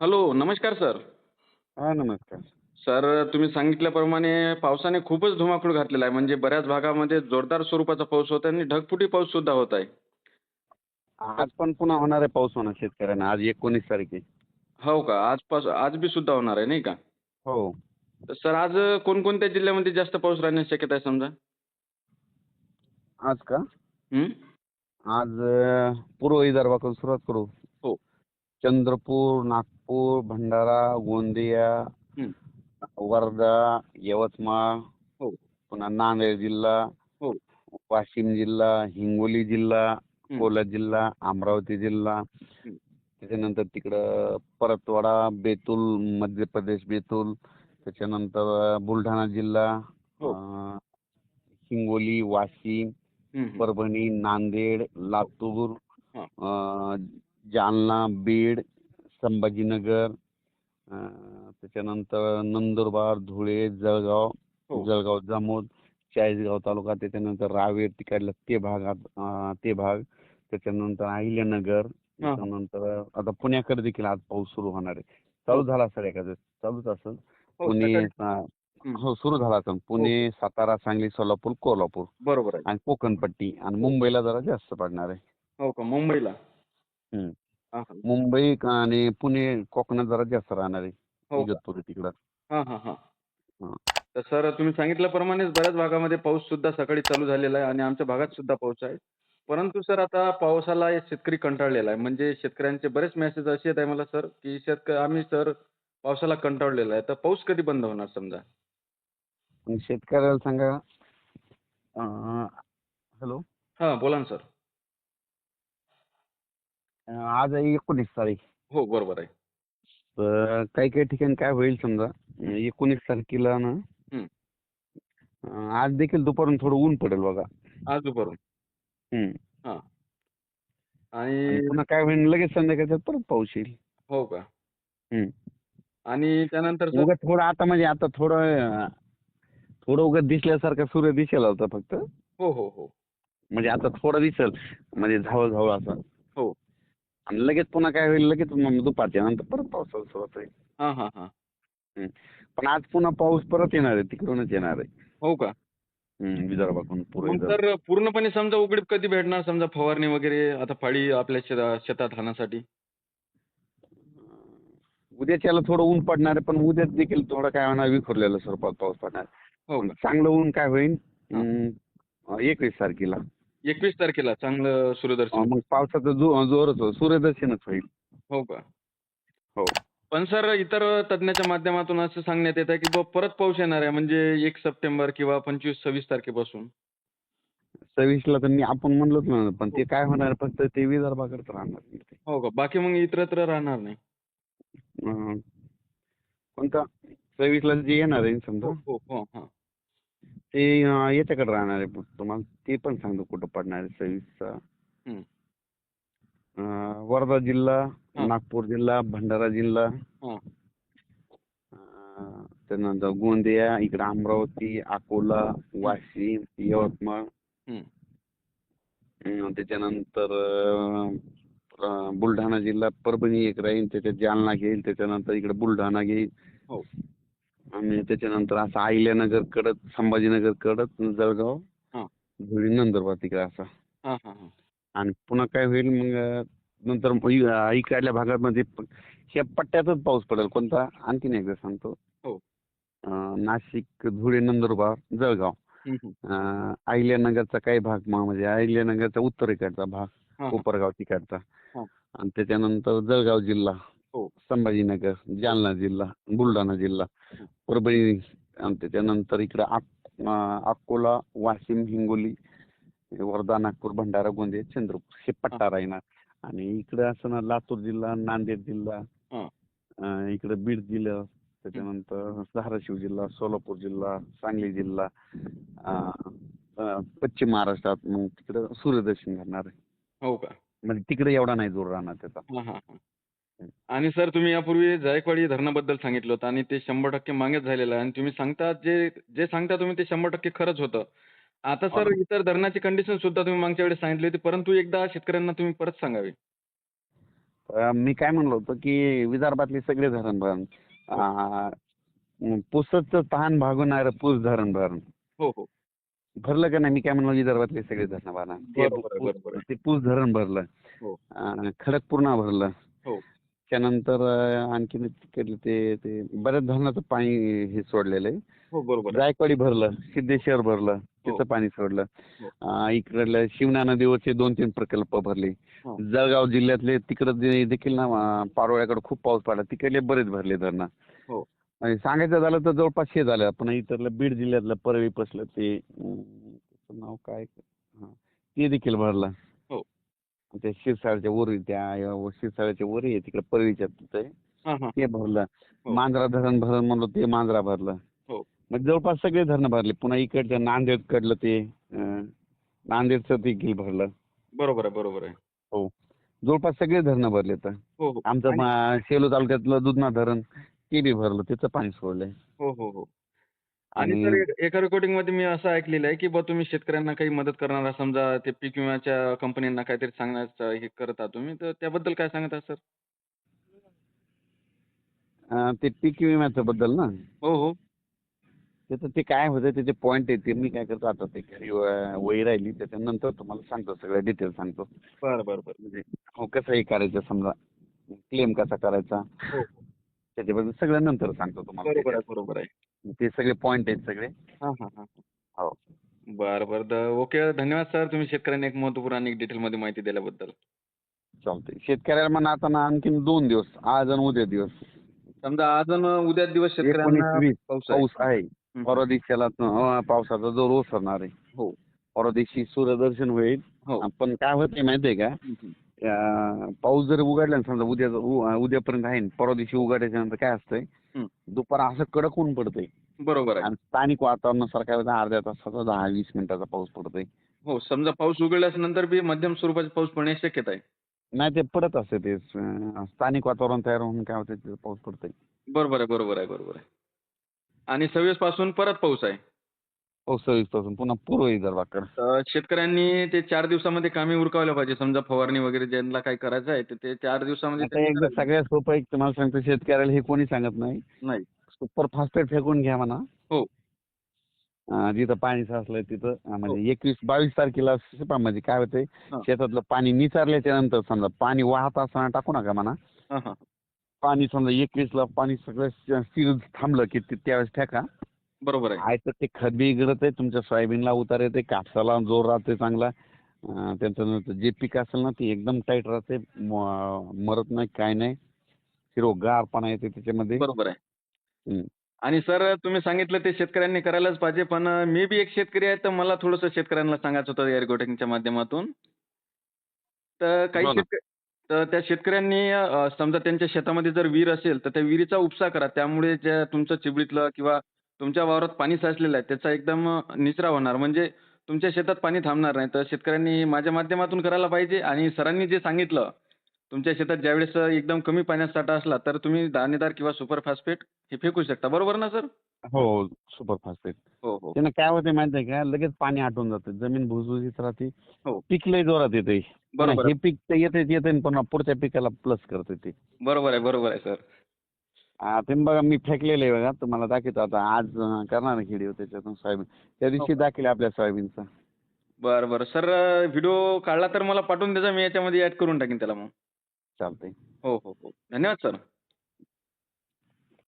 Hello नमस्कार sir. हा नमस्कार. सर तुम्ही सांगितल्याप्रमाणे पावसाने खूपच धुमाकूळ घातलेला आहे. म्हणजे बऱ्याच भागामध्ये जोरदार स्वरूपाचा पाऊस होत आहे आणि ढगफुटी पाऊस सुद्धा होत आहे. आज पण पुन्हा होणार आहे पाऊस होणार शेतकऱ्यांना. आज एकोणीस तारीख आहे हो का? आजपासून आज बी सुद्धा होणार आहे नाही का? हो. तर सर आज कोणकोणत्या जिल्ह्यामध्ये जास्त पाऊस राहण्याची शक्यता आहे समजा? आज का? हं? आज अं, पूर्व विदर्भाकडून सुरुवात करू. हो. चंद्रपूर नागपूर भंडारा गोंदिया. वर्धा यवतमाळ हो. पुन्हा नांदेड जिल्हा हो. वाशिम जिल्हा हिंगोली जिल्हा. अकोला जिल्हा अमरावती जिल्हा त्याच्यानंतर तिकडं परतवाडा बेतूल मध्य प्रदेश बेतूल त्याच्यानंतर बुलढाणा जिल्हा हो. हिंगोली वाशिम. परभणी नांदेड लातूर जालना बीड संभाजीनगर त्याच्यानंतर नंदुरबार धुळे जळगाव हो. जळगाव जामोद चाळीसगाव तालुका त्याच्यानंतर रावेर तिकडला ते भागात ते भाग त्याच्यानंतर अहिल्यानगर हा. त्याच्यानंतर आता पुण्याकडे देखील आज पाऊस सुरू होणार आहे. चालू झाला असेल एखादं? चालूच असेल. हो, पुणे हं. हो सुरू झाला असेल. पुणे सातारा सांगली सोलापूर कोल्हापूर बरोबर आणि कोकणपट्टी आणि मुंबईला जरा जास्त पडणार आहे. हो का? मुंबईला. हं. हा, हा. मुंबई आणि पुणे कोकणात जरा जास्त राहणार आहे. हो का? इगतपुरी तिकडं. हा हा हा. हा. तर सर तुम्ही सांगितल्याप्रमाणेच बऱ्याच भागामध्ये पाऊस सुद्धा सकाळी चालू झालेला आहे आणि आमच्या भागात सुद्धा पाऊस आहे. परंतु सर आता पावसाला हे शेतकरी कंटाळलेला आहे. म्हणजे शेतकऱ्यांचे बरेच मेसेज असे येत आहे मला सर की शेतकरी आम्ही सर पावसाला कंटाळलेला आहे. तर पाऊस कधी बंद होणार समजा? आणि शेतकऱ्याला सांगा. हॅलो. हा बोला ना सर. आज आहे एकोणीस तारीख. हो बरोबर आहे. तर काही काही ठिकाणी काय होईल समजा एकोणीस तारखेला ना हं. आज देखील दुपारून थोडं ऊन पडेल बघा. आज दुपारून? हं. आणि पुन्हा काय होईल लगेच संध्याकाळच्यात परत पाऊस येईल. हो का. आणि त्यानंतर थोडं आता म्हणजे आता थोडं थोडं उगत दिसल्यासारखा सूर्य दिसेल होता फक्त. हो हो हो. म्हणजे आता थोडं दिसेल म्हणजे झावळ झावळ असं. हो. आणि लगेच पुन्हा काय होईल? लगेच मग दुपारच्या नंतर परत पावसाला सुरुवात होईल हा हा हा. पण आज पुन्हा पाऊस परत येणार आहे तिकडूनच येणार आहे. हो का? हं, विदर्भाकडून पूर्व मग विदर्भ तर पूर्णपणे समजा उघडीप कधी भेटणार? समजा फवारणी वगैरे आता फाळी आपल्या शेता शेतात राहण्यासाठी उद्याच्याला थोडं ऊन पडणार आहे पण उद्या देखील थोडं काय होणार? विखुरलेलं स्वरूपात पाऊस पडणार. हो का? चांगलं ऊन काय होईल? हा. अं, एकवीस तारखेला. एकवीस तारखेला चांगलं सूर्यदर्शन. मग पावसाचं जो जोरच होईल सूर्यदर्शनच होईल. हो का? हो. पण सर इतर तज्ञाच्या माध्यमातून असं सांगण्यात येत आहे की बुवा परत पाऊस येणार आहे म्हणजे एक सप्टेंबर किंवा पंचवीस सव्वीस तारखेपासून. सव्वीसला तर मी आपण म्हणलोच ना पण ते काय होणार फक्त ते विदर्भाकडे राहणार. हो का? बाकी मग इतरत्र राहणार नाही. अं, कोणता? सव्वीसला जे येणार आहे समजा. हो हो हा. ते अं, याच्याकडे राहणार आहे तुम्हाला ते पण सांगतो कुठं पडणार आहे सव्वीसचा. अं, वर्धा जिल्हा. नागपूर जिल्हा भंडारा जिल्हा हा. अं, त्यानंतर गोंदिया इकडं अमरावती अकोला वाशिम यवतमाळ. अं, त्याच्यानंतर अं, अं, बुलढाणा जिल्हा परभणी एक राहील त्याच्यात जालना घेईल त्याच्यानंतर इकडे बुलढाणा घेईल हो. आणि त्याच्यानंतर असं अहिल्यानगर कडत संभाजीनगर कडत जळगाव हा. धुळे नंदुरबार तिकडे असं हा हा हा आणि पुन्हा काय होईल मग नंतर इकडल्या भागामध्ये प- ह्या पट्ट्यातच पाऊस पडेल कोणता आणखीन एकदा सांगतो हो. नाशिक धुळे नंदुरबार जळगाव हं, हं. अहिल्यानगरचा काही भाग म्हणजे अहिल्यानगरचा उत्तरेकडचा भाग हा, हा. कोपरगाव तिकडचा हा. आणि त्याच्यानंतर जळगाव जिल्हा हो. संभाजीनगर जालना जिल्हा बुलढाणा जिल्हा परभणी आणि त्याच्यानंतर इकडे अकोला वाशिम हिंगोली वर्धा नागपूर भंडारा गोंदिया चंद्रपूर हे पट्टा राहणार. आणि इकडे असं ना लातूर जिल्हा नांदेड जिल्हा इकडे बीड जिल्हा त्याच्यानंतर धाराशिव जिल्हा सोलापूर जिल्हा सांगली जिल्हा पश्चिम महाराष्ट्रात मग तिकडे सूर्यदर्शन घडणार आहे. हो का? म्हणजे तिकडे एवढा नाही जोर राहणार त्याचा. आणि सर तुम्ही यापूर्वी जायकवाडी धरणाबद्दल सांगितलं होतं आणि ते शंभर टक्के मागेच झालेलं आहे. आणि तुम्ही सांगता जे जे सांगता तुम्ही ते शंभर टक्के खरंच होतं. आता सर. इतर धरणाची कंडिशन सुद्धा तुम्ही मागच्या वेळेस सांगितली होती परंतु एकदा शेतकऱ्यांना तुम्ही परत सांगावी. अं, मी काय म्हणलो होतो की विदर्भातले सगळे धरण भरण पुसचं तहान भागवणारं पूस धरण भरण हो हो. भरलं का नाही? मी काय म्हणलो विदर्भातले सगळे धरण भरणं ते बरोबर बरोबर. ते पूस धरण भरलं. हो. अं, खडकपूर्णा भरलं. हो. त्यानंतर आणखीन तिकडले ते ते बऱ्याच धरणाचं पाणी हे सोडलेलं आहे हो बरोबर. जायकवाडी भरलं सिद्धेश्वर भरलं तिथं पाणी सोडलं हो. इकडलं शिवना नदीवरचे दोन तीन प्रकल्प भरले हो. जळगाव जिल्ह्यातले तिकडं देखील ना पारोळ्याकडे खूप पाऊस पडला तिकडले बरेच भरले धरणं हो. आणि सांगायचं झालं तर जवळपास हे झालं पण इथलं बीड जिल्ह्यातलं परळी पसलं ते नाव काय हां ते देखील भरलं हो. त्या शिरसाळच्या वरी त्या शिरसाळ्याच्या वरी आहे तिकडे परळीच्या तिथं आहे. हां हां. ते भरलं. हो. मांजरा धरण भरण म्हणलं ते मांजरा भरलं. हो. मग जवळपास सगळे धरणं भरले. पुन्हा इकडच्या नांदेड कडलं ते अं, नांदेडचं देखील भरलं. बरोबर आहे बरोबर आहे. जवळपास सगळे धरणं भरले तर. हो हो. आमचं आणि- म- सेलू तालुक्यातलं दुधना धरण ते बी भरलं. त्याचं पाणी सोडलंय. हो हो हो. आणि सर एक- रेकॉर्डिंगमध्ये मी असं ऐकलेलं आहे की बा तुम्ही शेतकऱ्यांना काही मदत करणारा समजा ते पीक विम्याच्या कंपन्यांना काहीतरी सांगण्याचं हे करत आहात तुम्ही तर त्याबद्दल काय सांगत आहात सर? अं, ते पीक विम्याचं बद्दल ना? हो हो. त्याचं ते काय होतं त्याचे पॉईंट आहे ते मी काय करतो आता ते घरी व- वही राहिली त्याच्यानंतर तुम्हाला सांगतो सगळं डिटेल सांगतो. बरं बरं बरं. म्हणजे हो कसं हे करायचं समजा क्लेम कसा करायचा? हो. हो त्याच्याबद्दल सगळं नंतर सांगतो तुम्हाला. बरोबर आहे बरोबर आहे. ते सगळे पॉईंट आहेत सगळे. हां हां हां. हो. बरं बरं. द- ओके. धन्यवाद सर. तुम्ही शेतकऱ्यांना एक महत्त्वपूर्ण आणि डिटेलमध्ये माहिती दिल्याबद्दल. चालतंय. शेतकऱ्याला म्हणा आता ना आणखीन दोन दिवस आज आणि उद्या दिवस. समजा आज आणि उद्या दिवस एकोणीस शेतकऱ्यांना वीस पाऊस आहे. पाऊस आहे. हं. परवा दिवशीला अं, पावसाचा जोर ओसरणार आहे. हो. परवा दिवशी सूर्यदर्शन होईल. हो. पण काय होतंय माहितीये का? हं, हं. पाऊस जर उघडला ना समजा उद्या उद्यापर्यंत आहे ना, परवा दिवशी उघडायच्या नंतर काय असतंय हं. दुपार असं कडक ऊन पडतंय. बरोबर आहे. आणि स्थानिक वातावरणानुसार काय होतं अर्ध्या तासाचा दहा वीस मिनिटाचा पाऊस पडतोय. हो समजा पाऊस उघडल्यास नंतर बी मध्यम स्वरूपाचा पाऊस पडण्याची शक्यता आहे. नाही ते पडत असते ते अं, स्थानिक वातावरण तयार होऊन काय होतं पाऊस पडतोय. बरोबर आहे बरोबर आहे बरोबर आहे. आणि सव्वीसपासून परत पाऊस आहे. पासून पुन्हा पूर्व विदर्भाकडे. तर शेतकऱ्यांनी ते चार दिवसामध्ये कामे उरकावल्या पाहिजे. समजा फवारणी वगैरे ज्यांना काही करायचं आहे तर ते चार दिवसामध्ये आता एकदा. सगळ्यात सोपं एक तुम्हाला सांगतो शेतकऱ्याला हे कोणी सांगत नाही. नाही. सुपर फॉस्फेट फेकून घ्या म्हणा. हो. अं, जिथं पाणी साचलंय तिथं अं, म्हणजे एकवीस बावीस तारखेला पहा म्हणजे काय होतंय हा. शेतातलं पाणी निचारल्याच्या नंतर समजा पाणी वाहत असताना टाकू नका म्हणा. हां हां. पाणी समजा एकवीसला पाणी सगळं स्थिर थांबलं की ते- त्यावेळेस ठेका बरोबर आहे. आहे तर ते खत बी गळत आहे तुमच्या सोयाबीनला उतार येते कापसाला जोर राहते चांगला. अं, त्याच्यानंतर जे पीक असेल ना ते एकदम टाईट राहते म- मरत नाही काय नाही. हिरवगारपणा येते त्याच्यामध्ये. बरोबर आहे. आणि सर तुम्ही सांगितलं ते शेतकऱ्यांनी करायलाच पाहिजे पण अं, मी बी एक शेतकरी आहे तर मला थोडंसं शेतकऱ्यांना सांगायचं होतं या रिकॉर्डिंगच्या माध्यमातून. तर काही बोला. तर त्या शेतकऱ्यांनी अं, समजा त्यांच्या शेतामध्ये जर विहीर असेल तर त्या विहिरीचा उपसा करा. त्यामुळे ज्या तुमचं चिबडीतलं किंवा तुमच्या वावरात पाणी साचलेलं आहे त्याचा एकदम निचरा होणार. म्हणजे तुमच्या शेतात पाणी थांबणार नाही तर शेतकऱ्यांनी माझ्या माध्यमातून करायला पाहिजे आणि सरांनी जे सांगितलं तुमच्या शेतात ज्यावेळेस एकदम कमी पाण्याचा साठा असला तर तुम्ही दाणेदार किंवा सुपर फॉस्फेट हे फेकू शकता. बरोबर ना सर? हो सुपर फॉस्फेट. हो हो. त्यानं काय होते माहितीये का? लगेच पाणी आटून जातं. जमीन भुसभुशीत राहते. हो. पीक लय जोरात येते बरोबर. हे पीक तर येते येते पण पुढच्या पिकाला प्लस करते ते. बरोबर आहे बरोबर आहे सर. आ, ते बघा मी फेकलेलं आहे बघा. तुम्हाला दाखवतो आता. आज करणार आहे व्हिडिओ त्याच्यातून सोयाबीन. त्या दिवशी हो. दाखवले आपल्या सोयाबीनचा. बरं बरं. सर व्हिडिओ काढला तर मला पाठवून द्यायचा मी याच्यामध्ये ऍड करून टाकीन त्याला मग. चालतंय. हो हो हो. धन्यवाद सर.